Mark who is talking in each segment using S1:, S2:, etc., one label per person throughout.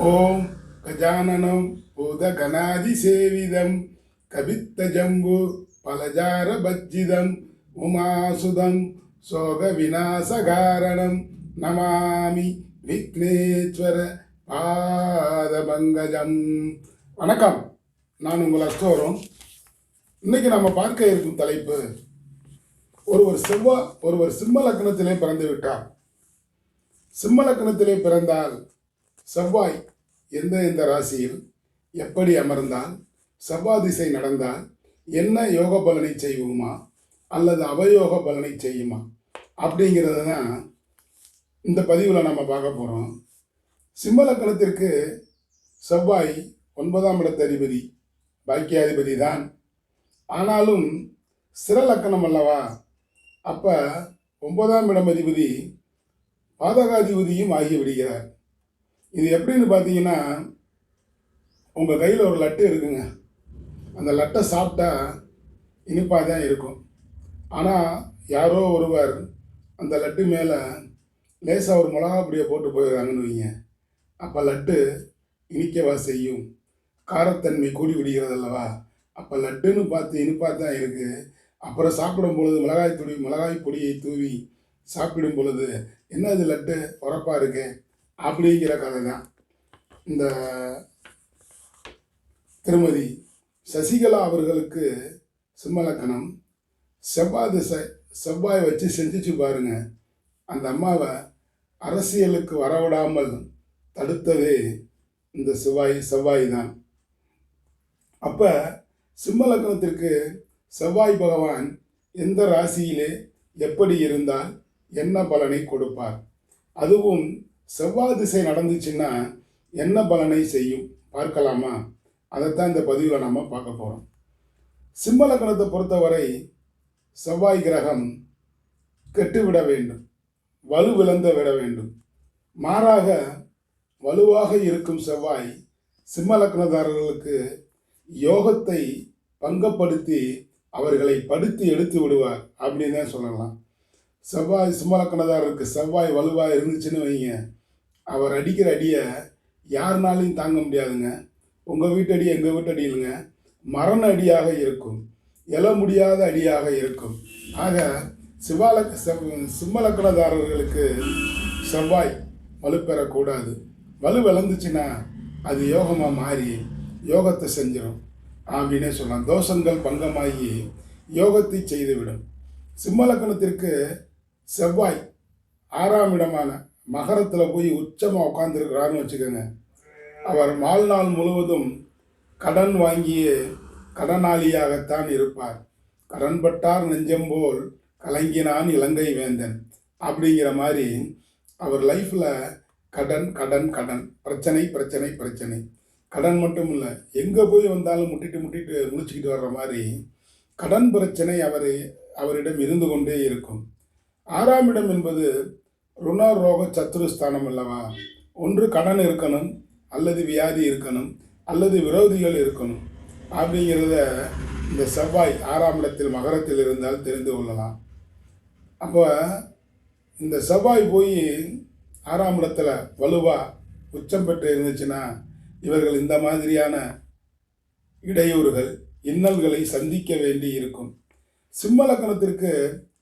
S1: ஓம் கஜானனம் புத கணாதி சேவிதம் கவித்த ஜம்பு பலஜார பஜ்ஜிதம் உமாசுதம் சோக விநாசகாரணம் நமாமி விக்னேஸ்வர பாதபங்கஜம் வணக்கம். நான் உங்கள் அஸ்தோரம். இன்னைக்கு நம்ம பார்க்க இருக்கும் தலைப்பு ஒருவர் செவ்வா ஒருவர் சிம்ம லக்னத்திலே பிறந்து விட்டார். சிம்ம லக்னத்திலே பிறந்தால் செவ்வாய் எந்த எந்த ராசியில் எப்படி அமர்ந்தால் செவ்வாதிசை நடந்தால் என்ன யோக பலனை செய்வோமா அல்லது அவயோக பலனை செய்யுமா அப்படிங்கிறது தான் இந்த பதிவில் நம்ம பார்க்க போகிறோம் சிம்மலக்கணத்திற்கு செவ்வாய் ஒன்பதாம் இடத்த அதிபதி பாக்கியாதிபதி தான். ஆனாலும் சிறலக்கணம் அல்லவா? அப்போ ஒன்பதாம் இடம் அதிபதி பாதகாதிபதியும் ஆகிவிடுகிறார். இது எப்படின்னு பார்த்தீங்கன்னா உங்கள் கையில் ஒரு லட்டு இருக்குங்க. அந்த லட்டை சாப்பிட்டா இனிப்பாக தான் இருக்கும். ஆனால் யாரோ ஒருவர் அந்த லட்டு மேலே லேசாக ஒரு மிளகா பொடியை போட்டு போயிடுறாங்கன்னு வைங்க. அப்போ லட்டு இனிக்கவா செய்யும்? காரத்தன்மை கூடி விடுகிறது அல்லவா? அப்போ லட்டுன்னு பார்த்து இனிப்பாக தான் இருக்குது அப்புறம் சாப்பிடும் பொழுது மிளகாய் தூவி மிளகாய் பொடியை தூவி சாப்பிடும் பொழுது என்ன இது லட்டு? உரப்பாக இருக்குது அப்படிங்கிற கதை தான் இந்த திருமதி சசிகலா அவர்களுக்கு சிம்மலக்கணம். செவ்வாய் திசை செவ்வாய் வச்சு செஞ்சுச்சு பாருங்க. அந்த அம்மாவை அரசியலுக்கு வரவிடாமல் தடுத்ததே இந்த செவ்வாய் செவ்வாய் தான். அப்போ சிம்மலக்கணத்திற்கு செவ்வாய் பகவான் எந்த ராசியிலே எப்படி இருந்தால் என்ன பலனை கொடுப்பார்? அதுவும் செவ்வாய் திசை நடந்துச்சுன்னா என்ன பலனை செய்யும்? பார்க்கலாமா? அதைத்தான் இந்த பதிவில் நம்ம பார்க்க போகிறோம் சிம்மலக்கணத்தை பொறுத்தவரை செவ்வாய் கிரகம் கெட்டுவிட வேண்டும். வலுவிழந்து விட வேண்டும். மாறாக வலுவாக இருக்கும் செவ்வாய் சிம்மலக்கணதாரர்களுக்கு யோகத்தை பங்கப்படுத்தி அவர்களை படுத்தி எடுத்து விடுவார் அப்படின்னு தான் சொல்லலாம். செவ்வாய் சிம்மலக்கணதாரருக்கு செவ்வாய் வலுவாக இருந்துச்சுன்னு வைங்க. அவர் அடிக்கிற அடியை யாருனாலையும் தாங்க முடியாதுங்க. உங்கள் வீட்டடி எங்கள் வீட்டடி இல்லைங்க. மரண அடியாக இருக்கும். எழ முடியாத அடியாக இருக்கும். ஆக சிவாலக் சிம்மலக்கணதாரர்களுக்கு செவ்வாய் வலுப்பெறக்கூடாது. வலு விளந்துச்சுன்னா அது யோகமாக மாறி யோகத்தை செஞ்சிடும் அப்படின்னே சொல்லலாம் தோஷங்கள் பங்கமாகி யோகத்தை செய்துவிடும். சிம்மலக்கணத்திற்கு செவ்வாய் ஆறாம் இடமான மகரத்தில் போய் உச்சமாக உட்காந்துருக்கிறாருன்னு வச்சுக்கோங்க. அவர் வாழ்நாள் முழுவதும் கடன் வாங்கிய கடனாளியாகத்தான் இருப்பார். கடன்பட்டார் நெஞ்சம் போல் கலங்கினான் இலங்கை வேந்தன். அப்படிங்கிற மாதிரி அவர் லைஃப்பில் கடன் கடன் கடன். பிரச்சனை பிரச்சனை பிரச்சனை. கடன் மட்டும் இல்லை எங்கே போய் வந்தாலும் முட்டிட்டு முட்டிட்டு முடிச்சுக்கிட்டு வர்ற மாதிரி கடன் பிரச்சனை அவர் அவரிடம் இருந்து கொண்டே இருக்கும். ஆறாம் இடம் என்பது ருண ரோக சத்துருஸ்தானம் அல்லவா? ஒன்று கடன் இருக்கணும் அல்லது வியாதி இருக்கணும் அல்லது விரோதிகள் இருக்கணும். அப்படிங்கிறத இந்த செவ்வாய் ஆறாம் இடத்தில் மகரத்தில் இருந்தால் தெரிந்து கொள்ளலாம். அப்போ இந்த செவ்வாய் போய் ஆறாம் இடத்துல வலுவாக உச்சம் பெற்று இருந்துச்சுன்னா இவர்கள் இந்த மாதிரியான இடையூறுகள் இன்னல்களை சந்திக்க வேண்டி இருக்கும். சிம்ம லக்கணத்திற்கு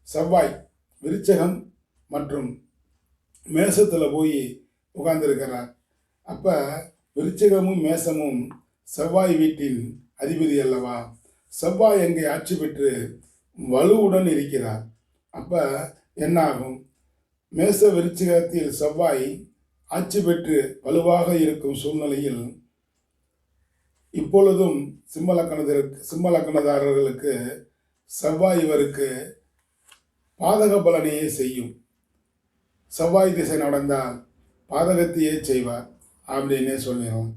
S1: செவ்வாய் விருச்சகம் மற்றும் மேசத்தில் போய் உட்கார்ந்துருக்கிறார் அப்போ விருச்சகமும் மேசமும் செவ்வாய் வீட்டின் அதிபதி அல்லவா? செவ்வாய் எங்கே ஆட்சி பெற்று வலுவுடன் இருக்கிறார். அப்போ என்னாகும்? மேச விருச்சிகத்தில் செவ்வாய் ஆட்சி பெற்று வலுவாக இருக்கும் சூழ்நிலையில் இப்பொழுதும் சிம்மலக்கணத்திற்கு சிம்மலக்கணதாரர்களுக்கு செவ்வாய் இவருக்கு பாதக பலனையே செய்யும். செவ்வாய் திசை நடந்தால் பாதகத்தையே செய்வார் அப்படின்னே சொல்லிடும்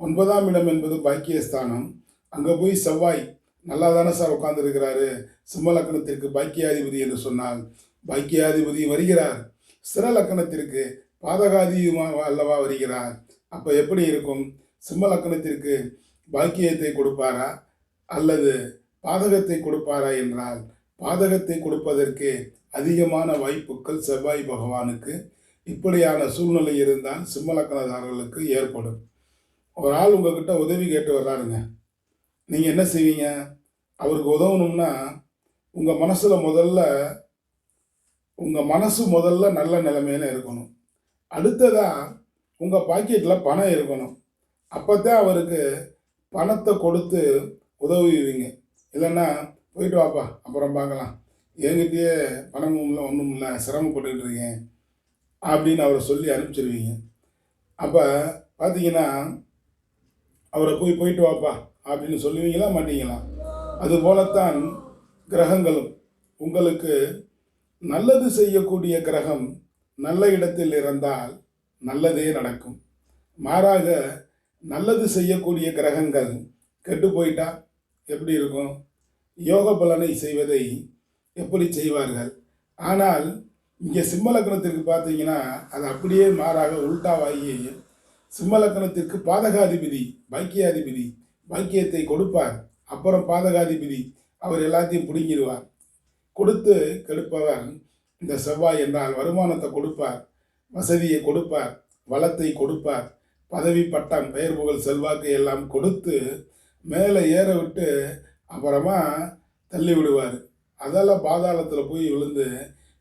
S1: ஒன்பதாம் இடம் என்பது பாக்கியஸ்தானம். அங்கே போய் செவ்வாய் நல்லா தானே சார் உட்காந்துருக்கிறாரு சிம்ம லக்கணத்திற்கு பாக்கியாதிபதி என்று சொன்னால் பாக்கியாதிபதி வருகிறார். சிற லக்கணத்திற்கு பாதகாதியுமா அல்லவா வருகிறார். அப்போ எப்படி இருக்கும்? சிம்ம லக்கணத்திற்கு பாக்கியத்தை கொடுப்பாரா? அல்லது பாதகத்தை கொடுப்பாரா என்றால் பாதகத்தை கொடுப்பதற்கு அதிகமான வாய்ப்புகள் செவ்வாய் பகவானுக்கு. இப்படியான சூழ்நிலை இருந்தால் சிம்மலக்கணதாரர்களுக்கு ஏற்படும். ஒரு ஆள் உங்ககிட்ட உதவி கேட்டு வர்றாருங்க. நீங்கள் என்ன செய்வீங்க? அவருக்கு உதவணும்னா உங்கள் மனசில் முதல்ல உங்கள் மனசு முதல்ல நல்ல நிலைமையில இருக்கணும். அடுத்ததாக உங்கள் பாக்கெட்டில் பணம் இருக்கணும். அப்போ தான் அவருக்கு பணத்தை கொடுத்து உதவுவீங்க. இல்லைன்னா போயிட்டு வாப்பா அப்புறம் பார்க்கலாம். என்கிட்டயே பணமும் இல்லை ஒன்றும் இல்லை சிரமப்பட்டுக்கிட்டு இருக்கேன் அப்படின்னு அவரை சொல்லி அனுப்பிச்சிருவீங்க. அப்போ பார்த்தீங்கன்னா அவரை போய் போயிட்டு வாப்பா அப்படின்னு சொல்லுவீங்களா மாட்டீங்களா? அதுபோலத்தான் கிரகங்களும் உங்களுக்கு நல்லது செய்யக்கூடிய கிரகம் நல்ல இடத்தில் இருந்தால் நல்லதே நடக்கும். மாறாக நல்லது செய்யக்கூடிய கிரகங்கள் கெட்டு போயிட்டா எப்படி இருக்கும்? யோக பலனை செய்வதை எப்படி செய்வார்கள்? ஆனால் இங்கே சிம்மலக்கணத்திற்கு பார்த்தீங்கன்னா அது அப்படியே மாறாக உள்டாவாகி சிம்மலக்கணத்திற்கு பாதகாதிபதி பாக்கியாதிபதி பாக்கியத்தை கொடுப்பார். அப்புறம் பாதகாதிபதி அவர் எல்லாத்தையும் பிடுங்கிடுவார். கொடுத்து கெடுப்பவர் இந்த செவ்வாய் என்றால் வருமானத்தை கொடுப்பார் வசதியை கொடுப்பார் வளத்தை கொடுப்பார் பதவி பட்டம் பெயர் புகழ் செல்வாக்கு எல்லாம் கொடுத்து மேலே ஏற விட்டு அப்புறமா தள்ளி விடுவார் அதெல்லாம் பாதாளத்தில் போய் விழுந்து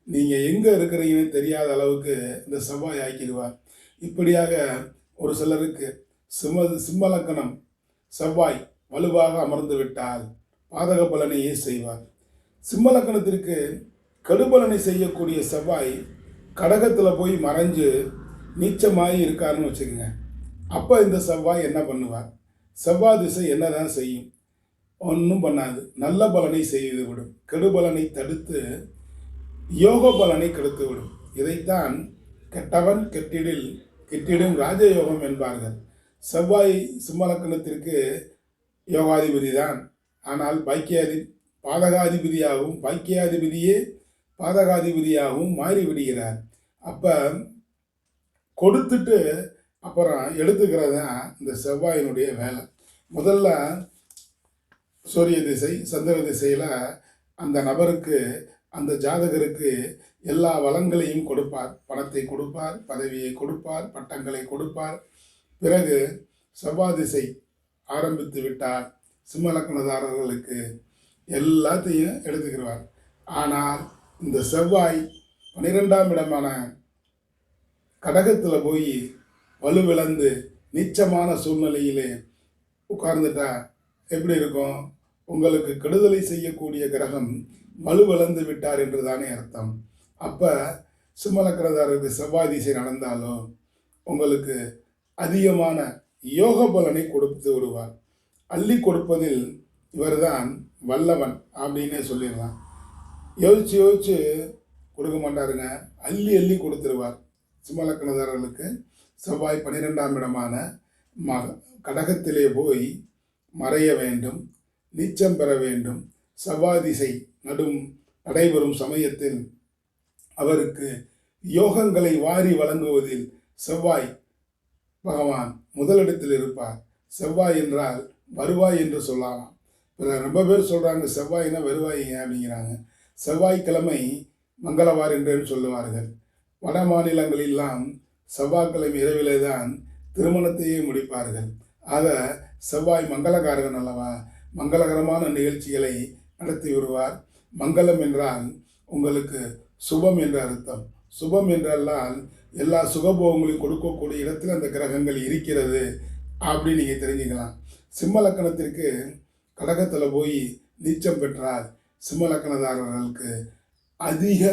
S1: நீங்கள் எங்கே இருக்கிறீங்கன்னு தெரியாத அளவுக்கு இந்த செவ்வாய் ஆக்கிடுவார். இப்படியாக ஒரு சிலருக்கு சிம்ம சிம்மலக்கணம் செவ்வாய் வலுவாக அமர்ந்து விட்டால் பாதக பலனையே செய்வார். சிம்மலக்கணத்திற்கு கடுபலனை செய்யக்கூடிய செவ்வாய் கடகத்தில் போய் மறைஞ்சு நீச்சமாகி இருக்காருன்னு வச்சுக்கோங்க. அப்போ இந்த செவ்வாய் என்ன பண்ணுவார்? செவ்வாய் திசை என்னதான் செய்யும்? ஒன்றும் பண்ணாது. நல்ல பலனை செய்து விடும். கெடுபலனை தடுத்து யோக பலனை கெடுத்து விடும். இதைத்தான் கெட்டவன் கெட்டிடில் கெட்டிடும் ராஜயோகம் என்பார்கள். செவ்வாய் சிம்மலக்கணத்திற்கு யோகாதிபதி தான் ஆனால் பாக்கியாதி பாதகாதிபதியாகவும் பாக்கியாதிபதியே பாதகாதிபதியாகவும் மாறிவிடுகிறார். அப்போ கொடுத்துட்டு அப்புறம் எடுத்துக்கிறது தான் இந்த செவ்வாயினுடைய வேலை. முதல்ல சூரிய திசை சந்திர திசையில் அந்த நபருக்கு அந்த ஜாதகருக்கு எல்லா வளங்களையும் கொடுப்பார். பணத்தை கொடுப்பார் பதவியை கொடுப்பார் பட்டங்களை கொடுப்பார். பிறகு செவ்வாய் திசை ஆரம்பித்து விட்டார். சிம்மலக்கணதாரர்களுக்கு எல்லாத்தையும் எடுத்துக்கிறார் ஆனால் இந்த செவ்வாய் பன்னிரெண்டாம் இடமான கடகத்தில் போய் வலுவிழந்து நீச்சமான சூழ்நிலையிலே உட்கார்ந்துட்டா எப்படி இருக்கும்? உங்களுக்கு கெடுதலை செய்யக்கூடிய கிரகம் வலுவிழந்து விட்டார் என்று தானே அர்த்தம். அப்போ சிம்மலக்கரதாருக்கு செவ்வாய் திசை நடந்தாலும் உங்களுக்கு அதிகமான யோக பலனை கொடுத்து விடுவார். அள்ளி கொடுப்பதில் இவர்தான் வல்லவன் அப்படின்னே சொல்லிடலாம். யோசிச்சு யோசிச்சு கொடுக்க மாட்டாருங்க. அள்ளி அள்ளி கொடுத்துருவார் சிம்மலக்கணதாரர்களுக்கு. செவ்வாய் பன்னிரெண்டாம் இடமான ம கடகத்திலே போய் மறைய வேண்டும் நீச்சம் பெற வேண்டும். செவ்வாய் திசை நடும் நடைபெறும் சமயத்தில் அவருக்கு யோகங்களை வாரி வழங்குவதில் செவ்வாய் பகவான் முதலிடத்தில் இருப்பார். செவ்வாய் என்றால் வருவாய் என்று சொல்லலாம். பிற ரொம்ப பேர் சொல்கிறாங்க செவ்வாய்னா வருவாய்ங்க அப்படிங்கிறாங்க. செவ்வாய்க்கிழமை மங்களவார் என்று சொல்லுவார்கள். வட மாநிலங்களெல்லாம் செவ்வாய்க்கிழமை இரவிலே தான் திருமணத்தையே முடிப்பார்கள். ஆக செவ்வாய் மங்களகாரகன் அல்லவா? மங்களகரமான நிகழ்ச்சிகளை நடத்தி வருவார். மங்களம் என்றால் உங்களுக்கு சுபம் என்ற அர்த்தம். சுபம் என்றெல்லாம் எல்லா சுகபோகங்களையும் கொடுக்கக்கூடிய இடத்துல அந்த கிரகங்கள் இருக்கிறது அப்படின்னு நீங்கள் தெரிஞ்சுக்கலாம். சிம்ம லக்கணத்திற்கு கடகத்தில் போய் நீச்சம் பெற்றால் சிம்ம லக்கணதாரர்களுக்கு அதிக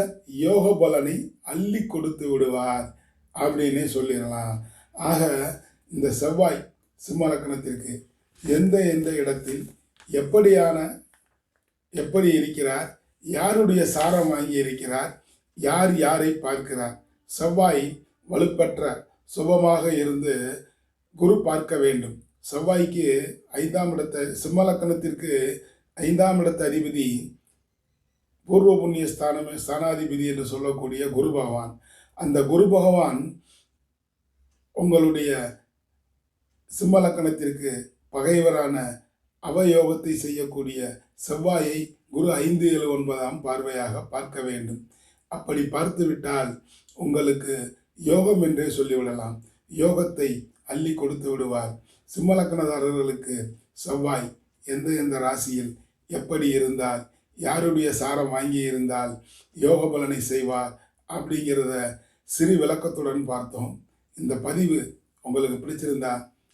S1: யோக பலனை அள்ளி கொடுத்து விடுவார் அப்படின்னே சொல்லிடலாம். ஆக இந்த செவ்வாய் சிம்ம லக்னத்திற்கு எந்த எந்த இடத்தில் எப்படியான எப்படி இருக்கிறார் யாருடைய சாரம் வாங்கி இருக்கிறார் யார் யாரை பார்க்கிறார் செவ்வாய் வலுப்பெற்ற சுபமாக இருந்து குரு பார்க்க வேண்டும். செவ்வாய்க்கு ஐந்தாம் இடத்த சிம்ம லக்கணத்திற்கு ஐந்தாம் இடத்த அதிபதி பூர்வ புண்ணிய ஸ்தானமே ஸ்தானாதிபதி என்று சொல்லக்கூடிய குரு பகவான். அந்த குரு பகவான் உங்களுடைய சிம்மலக்கணத்திற்கு பகைவரான அவயோகத்தை செய்யக்கூடிய செவ்வாயை குரு ஐந்து ஏழு ஒன்பதாம் பார்வையாக பார்க்க வேண்டும். அப்படி பார்த்துவிட்டால் உங்களுக்கு யோகம் என்றே சொல்லிவிடலாம். யோகத்தை அள்ளி கொடுத்து விடுவார். சிம்மலக்கணதாரர்களுக்கு செவ்வாய் எந்த எந்த ராசியில் எப்படி இருந்தால் யாருடைய சாரம் வாங்கி இருந்தால் யோக பலனை செய்வார் அப்படிங்கிறத சிறு விளக்கத்துடன் பார்த்தோம். இந்த பதிவு உங்களுக்கு பிடிச்சிருந்தா